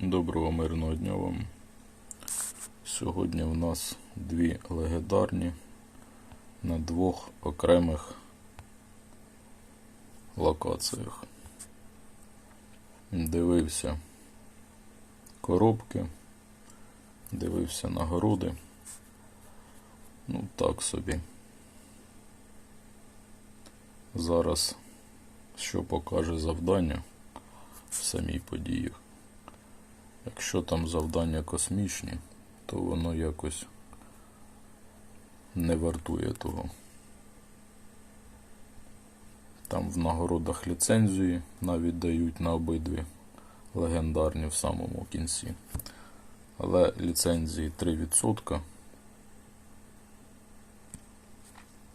Доброго мирного дня вам. Сьогодні в нас дві легендарні на двох окремих локаціях. Дивився коробки, дивився нагороди. Ну, так собі. Зараз що покаже завдання в самій події. Якщо там завдання космічні, то воно якось не вартує того. Там в нагородах ліцензії навіть дають на обидві легендарні в самому кінці. Але ліцензії 3%.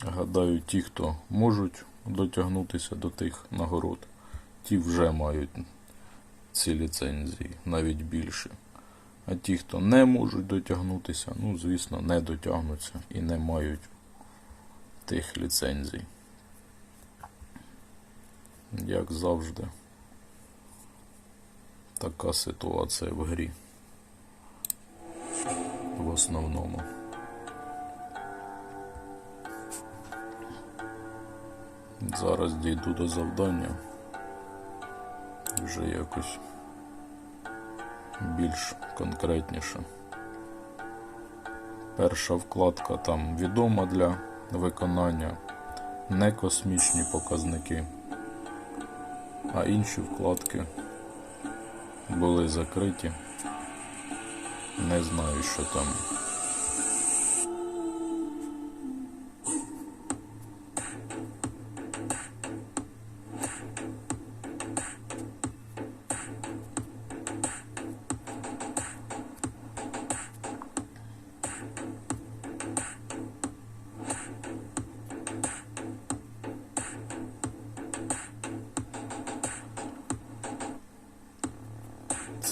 Гадаю, ті, хто можуть дотягнутися до тих нагород, ті вже мають ці ліцензії, навіть більше. А ті, хто не можуть дотягнутися, ну, звісно, не дотягнуться і не мають тих ліцензій. Як завжди, така ситуація в грі. В основному. Зараз дійду до завдання. Вже якось більш конкретніше. Перша вкладка там відома для виконання, не космічні показники, а інші вкладки були закриті. Не знаю, що там.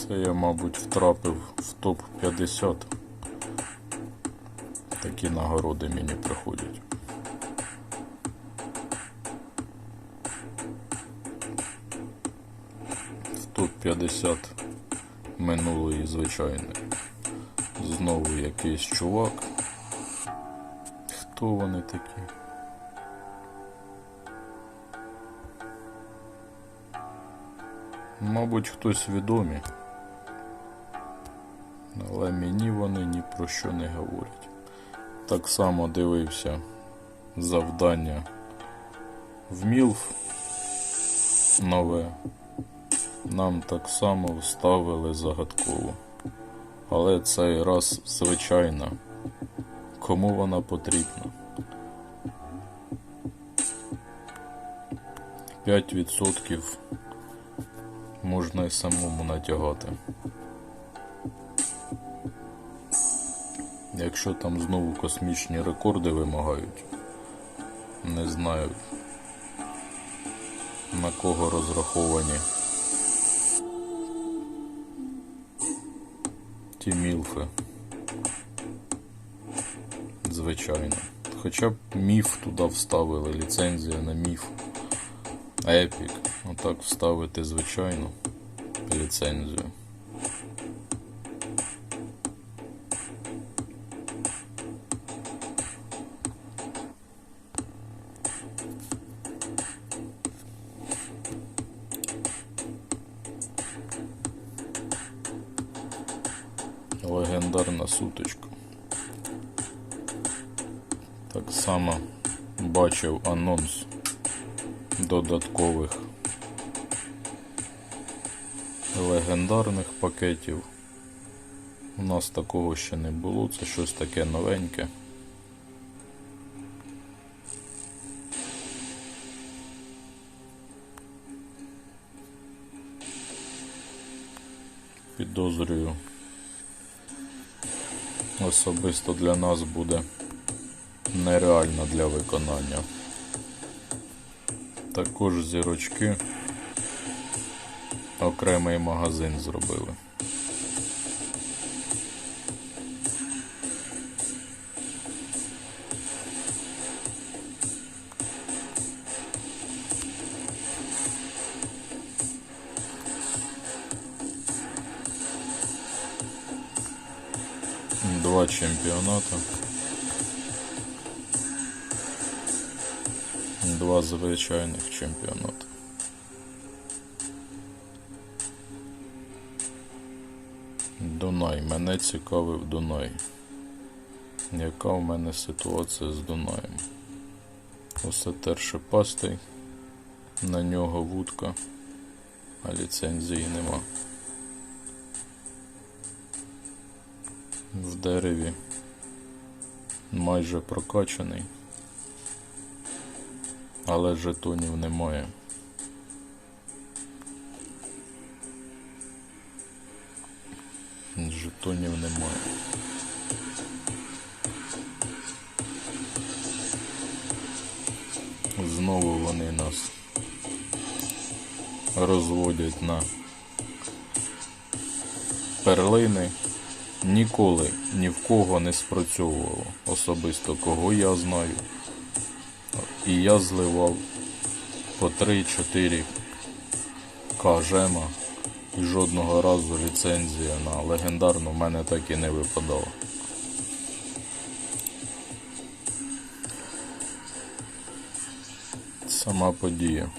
Це я, мабуть, втрапив в топ-50. Такі нагороди мені приходять. В топ-50 минулої звичайної. Знову якийсь чувак. Хто вони такі? Мабуть, хтось відомий. Але мені вони ні про що не говорять. Так само дивився завдання в Мілф нове. Нам так само вставили загадково. Але цей раз звичайна. Кому вона потрібна? 5% можна і самому натягати. Якщо там знову космічні рекорди вимагають, не знаю на кого розраховані ті мілфи. Звичайно. Хоча б міф туди вставили, ліцензія на міф. Епік. Отак вставити звичайну ліцензію. Легендарна суточка. Так само бачив анонс додаткових легендарних пакетів. У нас такого ще не було, це щось таке новеньке. Підозрюю. Особисто для нас буде нереально для виконання. Також зірочки окремий магазин зробили. Два чемпіоната. Два звичайних чемпіонати. Дунай. Мене цікавив Дунай. Яка в мене ситуація з Дунаєм? Усе терше пастий, на нього вудка, а ліцензії нема. В дереві майже прокачаний, але жетонів немає. Жетонів немає. Знову вони нас розводять на перлини. Ніколи ні в кого не спрацьовувало. Особисто кого я знаю. І я зливав по 3-4 кажема. І жодного разу ліцензія на легендарну в мене так і не випадала. Сама подія.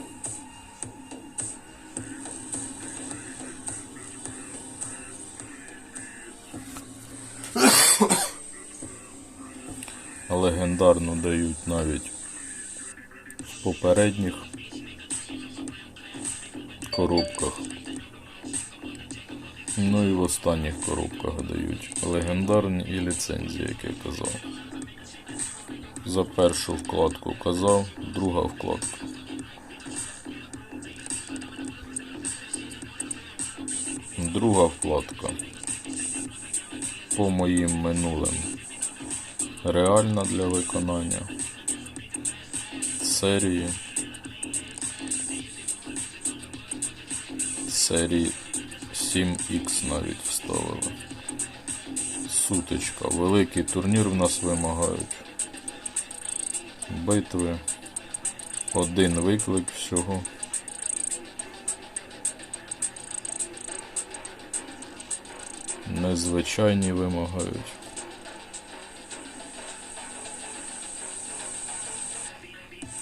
Легендарну дають навіть в попередніх коробках. Ну і в останніх коробках дають легендарні і ліцензії, як я казав. За першу вкладку казав, друга вкладка. Друга вкладка. По моїм минулим. Реальна для виконання. Серії. Серії 7X навіть вставили. Сутичка. Великий турнір в нас вимагають. Битви. Один виклик всього. Незвичайні вимагають.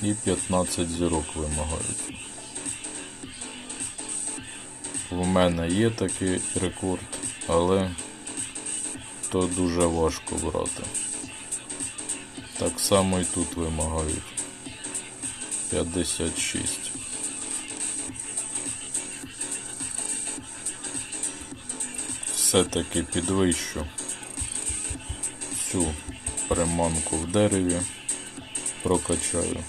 І 15 зірок вимагають. У мене є такий рекорд, але то дуже важко брати. Так само і тут вимагають 56. Все-таки підвищу цю приманку в дереві, прокачаю.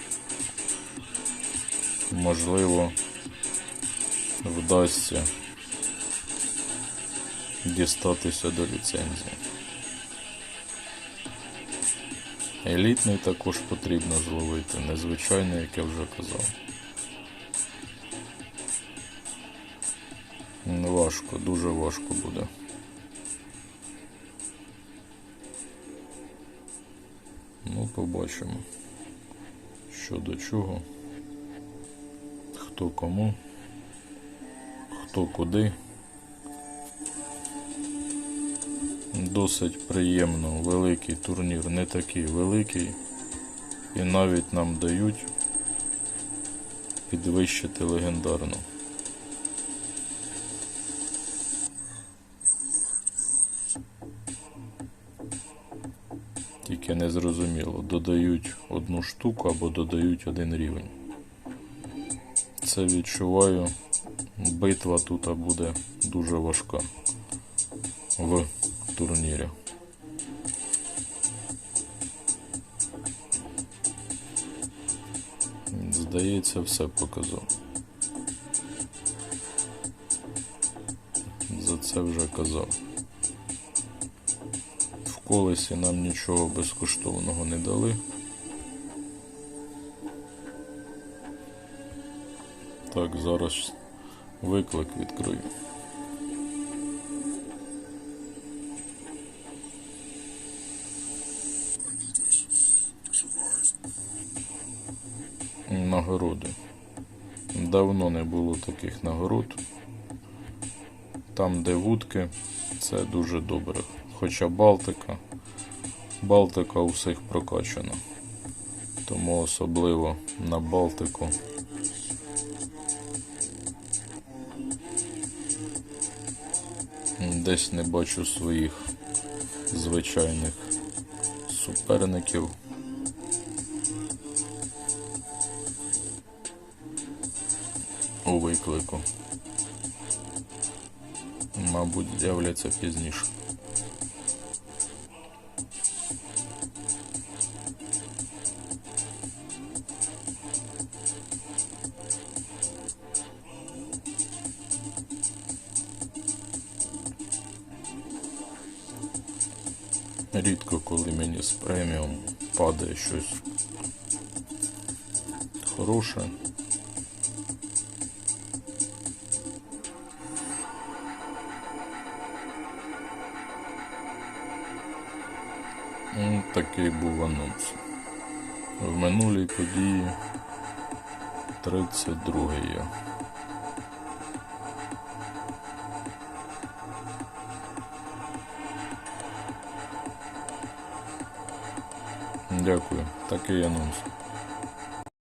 Можливо, вдасться дістатися до ліцензії. Елітний також потрібно зловити, незвичайний, як я вже казав. Важко, дуже важко буде. Ну, побачимо, що до чого, хто кому, хто куди. Досить приємно, великий турнір, не такий великий. І навіть нам дають підвищити легендарну. Тільки не зрозуміло, додають одну штуку або додають один рівень. Це відчуваю, битва тут буде дуже важка в турнірі. Здається, все показав. За це вже казав. В колесі нам нічого безкоштовного не дали. Так, зараз виклик відкрию. Нагороди. Давно не було таких нагород. Там, де вудки, це дуже добре. Хоча Балтика, Балтика у всіх прокачана. Тому особливо на Балтику. Десь не бачу своїх звичайних суперників. У виклику. Мабуть, з'являться пізніше. Рідко коли мені з преміум падає щось хороше. М, Такий був анонс. В минулій події 32 я. Дякую. Такий анонс.